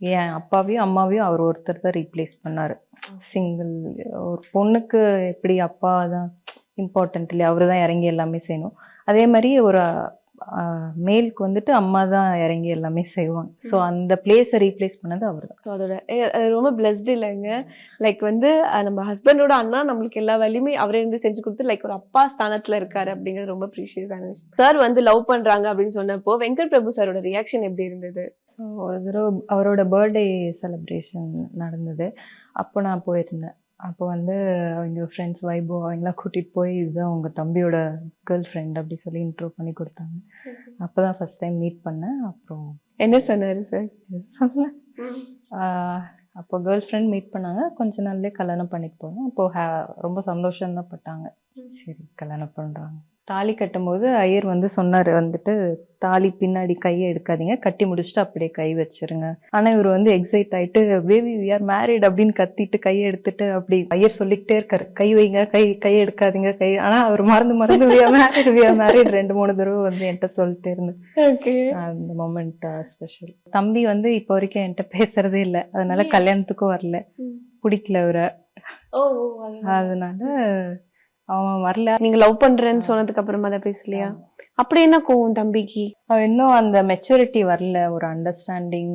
என் அப்பாவையும் அம்மாவையும் அவர் ஒருத்தர் தான் ரீப்ளேஸ் பண்ணார். சிங்கிள் ஒரு பொண்ணுக்கு எப்படி அப்பா தான் இம்பார்ட்டன்ட் இல்லையா? அவர் தான் இறங்கி எல்லாமே செய்யணும். அதே மாதிரி ஒரு மேலுக்கு வந்துட்டு அம்மா தான் இறங்கி எல்லாமே செய்வாங்க. ஸோ அந்த பிளேஸை ரீப்ளேஸ் பண்ணது அவர் தான். ஸோ அதோட ரொம்ப பிளஸ்டு இல்லைங்க. லைக் வந்து நம்ம ஹஸ்பண்டோட அண்ணா நம்மளுக்கு எல்லா வேலையுமே அவரே இருந்து செஞ்சு கொடுத்து லைக் ஒரு அப்பா ஸ்தானத்துல இருக்காரு அப்படிங்கிறது ரொம்ப ப்ரீஷியஸான விஷயம். சார் வந்து லவ் பண்றாங்க அப்படின்னு சொன்னப்போ வெங்கட் பிரபு சாரோட ரியாக்ஷன் எப்படி இருந்தது? ஸோ ஒரு தடவை அவரோட பர்த்டே செலிப்ரேஷன் நடந்தது. அப்போ நான் போயிருந்தேன். அப்போ வந்து அவங்க ஃப்ரெண்ட்ஸ் வைபோ அவங்களாம் கூட்டிகிட்டு போய் இதுதான் உங்கள் தம்பியோட கேர்ள் ஃப்ரெண்ட் அப்படி சொல்லி இன்ட்ரோ பண்ணி கொடுத்தாங்க. அப்போ தான் ஃபஸ்ட் டைம் மீட் பண்ணேன். அப்புறம் என்ன சொன்னாரு சார் சொல்ல அப்போ கேர்ள் ஃப்ரெண்ட் மீட் பண்ணாங்க. கொஞ்ச நாள்லயே கல்யாணம் பண்ணிட்டு போனோம். அப்போ ஹே- ரொம்ப சந்தோஷம் தான் பட்டாங்க சரி கல்யாணம் பண்ணுறாங்க தாலி கட்டும்போது ஐயர் வந்து சொன்னார் வந்துட்டு தாலி பின்னாடி கையை எடுக்காதீங்க. கட்டி முடிச்சுட்டு அப்படியே கை வச்சிருங்க. ஆனால் இவர் வந்து எக்ஸைட் ஆயிட்டு பேபி வி ஆர் மேரிட் அப்படின்னு கத்திட்டு கையை எடுத்துட்டு அப்படி ஐயர் சொல்லிக்கிட்டே இருக்காரு. கை வைங்க. கை கை எடுக்காதீங்க. கை ஆனால் அவர் மறந்து மறந்து we are married we are married ரெண்டு மூணு தடவை வந்து என்கிட்ட சொல்லிட்டே இருந்தேன் ஓகே அந்த மொமெண்ட் ஸ்பெஷல் தம்பி வந்து இப்போ வரைக்கும் என்கிட்ட பேசுறதே இல்லை. அதனால? கல்யாணத்துக்கும் வரல. பிடிக்கல அவரை. அதனால அவன் வரல. நீங்க லவ் பண்றேன்னு சொன்னதுக்கு அப்புறமா தான் பேசலையா? அப்படி என்ன கோவம் தம்பிக்கு? அவன் இன்னும் அந்த மெச்சூரிட்டி வரல. ஒரு அண்டர்ஸ்டாண்டிங்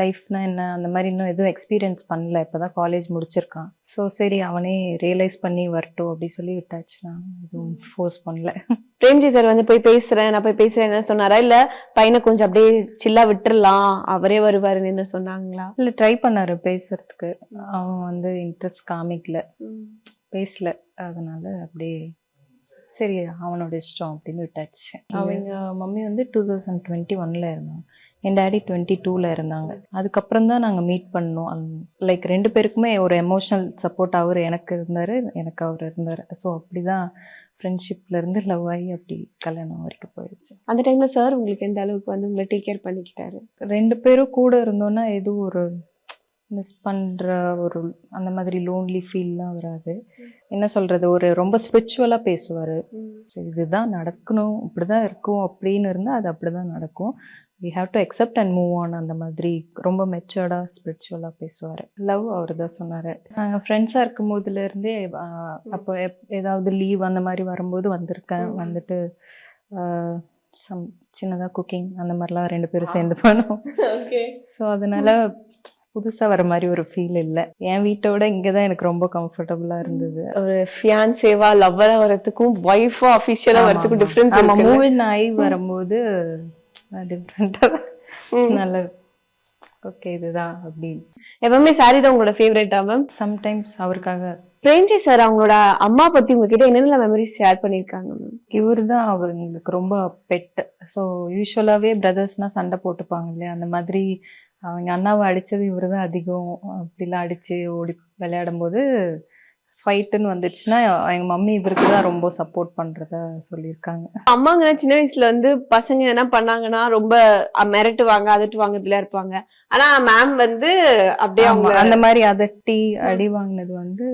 லைஃப்னா என்ன அந்த மாதிரி இன்னும் எதுவும் எக்ஸ்பீரியன்ஸ் பண்ணல. இப்போதான் காலேஜ் முடிச்சிருக்கான். ஸோ சரி அவனே ரியலைஸ் பண்ணி வரட்டும் அப்படி சொல்லி விட்டாச்சு. நான் எதுவும் ஃபோர்ஸ் பண்ணல. பிரேம்ஜி சார் வந்து போய் பேசுறேன் நான் போய் பேசுறேன் என்ன சொன்னாரா? இல்ல பையனை கொஞ்சம் அப்படியே சில்லா விட்டுறலாம் அவரே வருவாருன்னு என்ன சொன்னாங்களா? இல்லை ட்ரை பண்ணாரு பேசுறதுக்கு. அவன் வந்து இன்ட்ரெஸ்ட் காமிக்கல. பேசல. அதனால அப்படியே சரி அவனோட இஷ்டம் அப்படின்னு விட்டாச்சு. அவங்க மம்மி வந்து டூ தௌசண்ட் டுவெண்ட்டி ஒன்ல இருந்தாங்க. என் டேடி டுவெண்ட்டி டூவில் இருந்தாங்க. அதுக்கப்புறம் தான் நாங்கள் மீட் பண்ணோம். லைக் ரெண்டு பேருக்குமே ஒரு எமோஷனல் சப்போர்ட் அவர் எனக்கு இருந்தார் எனக்கு அவர் இருந்தார். ஸோ அப்படி தான் ஃப்ரெண்ட்ஷிப்லேருந்து லவ் ஆகி அப்படி கல்யாணம் வரைக்கும் போயிடுச்சு. அந்த டைம்ல சார் உங்களுக்கு எந்த அளவுக்கு வந்து உங்களை டேக் கேர் பண்ணிக்கிட்டாரு? ரெண்டு பேரும் கூட இருந்தோன்னா எதுவும் ஒரு மிஸ் பண்ணுற ஒரு அந்த மாதிரி லோன்லி ஃபீல்லாம் வராது. என்ன சொல்கிறது ஒரு ரொம்ப ஸ்பிரிச்சுவலாக பேசுவார். இதுதான் நடக்கணும் இப்படி தான் இருக்கும் அப்படின்னு இருந்தால் அது அப்படி தான் நடக்கும். We have to accept and move on அந்த மாதிரி ரொம்ப மெச்சோர்டாக ஸ்பிரிச்சுவலாக பேசுவார். லவ் அவர் தான் சொன்னார். நாங்கள் ஃப்ரெண்ட்ஸாக இருக்கும் போதுலேருந்தே அப்போ எப் ஏதாவது லீவ் அந்த மாதிரி வரும்போது வந்திருக்கேன். வந்துட்டு சம் சின்னதாக குக்கிங் அந்த மாதிரிலாம் ரெண்டு பேரும் சேர்ந்து பண்ணோம் ஸோ அதனால புதுசாக வர மாதிரி ஒரு ஃபீல் இல்லை. என் வீட்டை விட இங்கே தான் எனக்கு ரொம்ப கம்ஃபர்டபுளாக இருந்தது. ஒரு ஃபியான்சேவா லவ்வரா வரதுக்கும் ஒய்ஃபா அஃபிஷியலா ஆமா, வரதுக்கும் ஆமா. டிஃபரன்ஸ் இருக்கு மூவின் ஆகி வரும்போது டிஃப்ரெண்ட்டாக நல்ல ஓகே இதுதான் அப்படின்னு. எப்பவுமே சாரி தான் உங்களோட ஃபேவரட்டா மேம் சம்டைம்ஸ் அவருக்காக. பிரேம்ஜி சார் அவங்களோட அம்மா பத்தி உங்ககிட்ட என்னென்ன மெமரிஸ் ஷேர் பண்ணிருக்காங்க மேம் இவர் தான் அவங்களுக்கு ரொம்ப பெட் ஸோ யூஸ்வலாகவே பிரதர்ஸ்னால் சண்டை போட்டுப்பாங்க இல்லையா? அந்த மாதிரி அவங்க அண்ணாவை அடித்தது இவர் தான் அதிகம். அப்படிலாம் அடித்து ஓடி விளையாடும் போது ஃபைட்டுன்னு வந்துச்சுன்னா எங்கள் மம்மி இவருக்கு தான் ரொம்ப சப்போர்ட் பண்ணுறதா சொல்லியிருக்காங்க. அம்மாங்க சின்ன வயசுல வந்து பசங்க என்ன பண்ணாங்கன்னா ரொம்ப மிரட்டுவாங்க அதட்டுவாங்கறதுல இருப்பாங்க. ஆனா மேம் வந்து அப்படியே அவங்க அந்த மாதிரி அதட்டி அடி வாங்கினது வந்து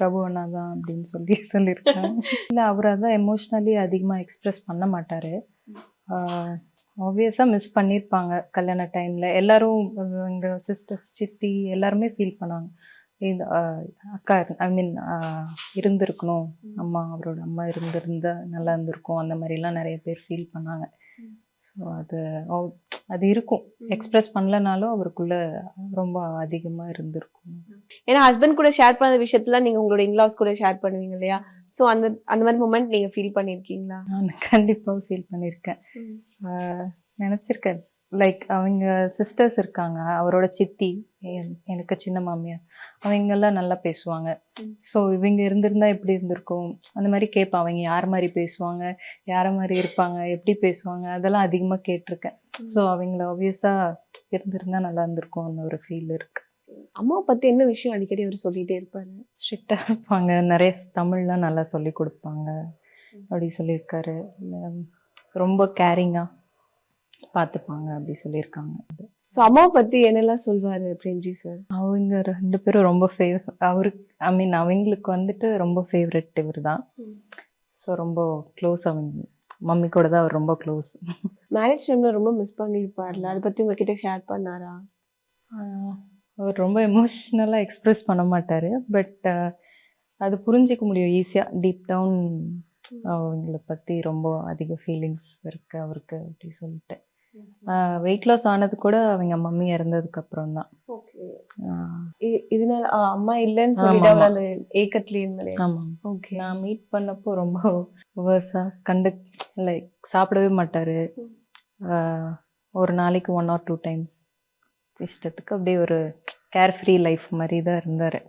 பிரபு அண்ணா தான் அப்படின்னு சொல்லி சொல்லியிருக்காங்க. இல்லை அவர் அதான் எமோஷ்னலி அதிகமாக எக்ஸ்பிரஸ் பண்ண மாட்டார். ஆப்வியஸாக மிஸ் பண்ணியிருப்பாங்க கல்யாண டைமில் எல்லாரும் எங்கள் சிஸ்டர்ஸ் சித்தி எல்லாருமே ஃபீல் பண்ணாங்க இந்த அக்கா ஐ மீன் இருந்திருக்கணும். அம்மா அவரோட அம்மா இருந்திருந்தா நல்லா இருந்திருக்கும். அந்த மாதிரிலாம் நிறைய பேர் ஃபீல் பண்ணாங்க ஸோ அது அது இருக்கும். எக்ஸ்பிரஸ் பண்ணலனாலும் அவருக்குள்ள ரொம்ப அதிகமா இருந்திருக்கும். ஏன்னா ஹஸ்பண்ட் கூட ஷேர் பண்ண விஷயத்துல நீங்க உங்களோட இன்லாஸ் கூட ஷேர் பண்ணுவீங்க இல்லையா? சோ அந்த அந்த மாதிரி மூமெண்ட் நீங்க ஃபீல் பண்ணிருக்கீங்களா? நான் கண்டிப்பா ஃபீல் பண்ணியிருக்கேன் நினைச்சிருக்கேன். லைக் அவங்க சிஸ்டர்ஸ் இருக்காங்க. அவரோட சித்தி என்- எனக்கு சின்ன மாமியார். அவங்க எல்லாம் நல்லா பேசுவாங்க. ஸோ இவங்க இருந்திருந்தா எப்படி இருந்திருக்கும்? அந்த மாதிரி கேட்பேன். அவங்க யார் மாதிரி பேசுவாங்க? யார மாதிரி இருப்பாங்க? எப்படி பேசுவாங்க? அதெல்லாம் அதிகமாக கேட்டிருக்கேன். ஸோ அவங்கள ஆப்வியஸாக இருந்திருந்தா நல்லா இருந்திருக்கும்னு ஒரு ஃபீல் இருக்கு. அம்மாவை பத்தி என்ன விஷயம் அடிக்கடி அவர் சொல்லிட்டே இருப்பாரு? ஸ்ட்ரிக்டாக இருப்பாங்க. நிறைய தமிழ்லாம் நல்லா சொல்லி கொடுப்பாங்க. அப்படி சொல்லியிருக்காரு. ரொம்ப கேரிங்காக பார்த்துப்பாங்க அப்படி சொல்லியிருக்காங்க. சோ அம்மாவை பத்தி என்னெல்லாம் சொல்வாரு பிரேம்ஜி சார் அவங்க ரெண்டு பேரும் ரொம்ப ஃபேவ் அவருக்கு ஐ மீன் அவங்களுக்கு வந்துட்டு ரொம்ப ஃபேவரட் இவர் தான் ஸோ ரொம்ப க்ளோஸ் அவங்க மம்மி கூட தான் அவர் ரொம்ப க்ளோஸ் மேரேஜ் டைம்ல ரொம்ப மிஸ் பண்ணிருப்பார்ல? அதை பத்தி உங்ககிட்ட ஷேர் பண்ணாரா? அவர் ரொம்ப எமோஷ்னலாக எக்ஸ்ப்ரெஸ் பண்ண மாட்டார். பட் அது புரிஞ்சிக்க முடியும் ஈஸியாக டீப் டவுன் அவங்கள பற்றி ரொம்ப அதிக ஃபீலிங்ஸ் இருக்கு அவருக்கு அப்படி சொல்லிட்டு. வெயிட் லாஸ் ஆனது கூட அவங்க மம்மி இறந்ததுக்கு அப்புறம் தான். இதனால அம்மா இல்லைன்னு சொல்லிட்டு அந்த ஏக்கத்துலயே ஆமாம் ஓகே நான் மீட் பண்ணப்போ ரொம்ப வேர்ஸாக கண்டு லைக் சாப்பிடவே மாட்டார். ஒரு நாளைக்கு ஒன் ஆர் டூ டைம்ஸ் இஷ்டத்துக்கு அப்படியே ஒரு கேர் ஃப்ரீ லைஃப் மாதிரி தான் இருந்தார்.